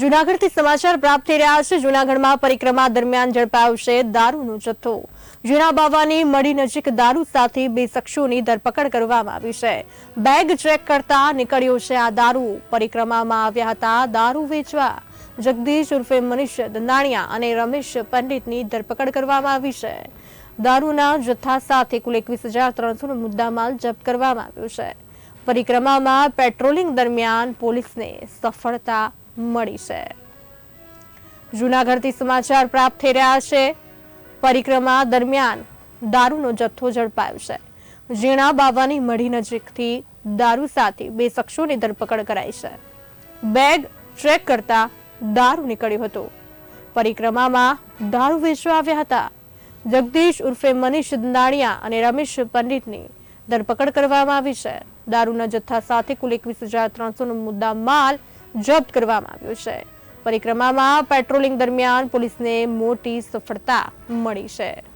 જુનાગઢથી સમાચાર પ્રાપ્ત થઈ રહ્યા છે. જુનાગઢમાં પરિક્રમા દરમિયાન ઝડપાયો છે દારૂનો જથ્થો. ઝીણા બાવાની મળી નજીક દારૂ સાથે બે શખ્સોની ધરપકડ કરવામાં આવી છે. બેગ ચેક કરતા નીકળ્યો છે આ દારૂ. પરિક્રમામાં આવ્યા હતા દારૂ વેચવા. જગદીશ ઉર્ફે મનીષ દંદાણિયા અને રમેશ પંડિતની ધરપકડ કરવામાં આવી છે. દારૂના જથ્થા સાથે કુલ એકવીસ હજાર ત્રણસો મુદ્દામાલ જપ્ત કરવામાં આવ્યો છે. પરિક્રમામાં પેટ્રોલિંગ દરમિયાન પોલીસને સફળતા મળી છે. જૂનાગઢથી સમાચાર પ્રાપ્ત થઈ રહ્યા છે. પરિક્રમા દરમિયાન દારૂનો જથ્થો ઝડપાયો છે. ઝીણા બાવાની મઢી નજીકથી દારૂ સાથે બે શખ્સોની ધરપકડ કરાઈ છે. બેગ ટ્રેક કરતા દારૂ નીકળ્યો હતો. પરિક્રમામાં દારૂ વેચવા આવ્યા હતા. જગદીશ ઉર્ફે મનીષ દાણિયા અને રમેશ પંડિતની ધરપકડ કરવામાં આવી છે. દારૂના જથ્થા સાથે કુલ એકવીસ હજાર ત્રણસો નો મુદ્દા માલ જપ્ત કરવામાં આવ્યો છે. પરિક્રમામાં પેટ્રોલિંગ દરમિયાન પોલીસને મોટી સફળતા મળી છે.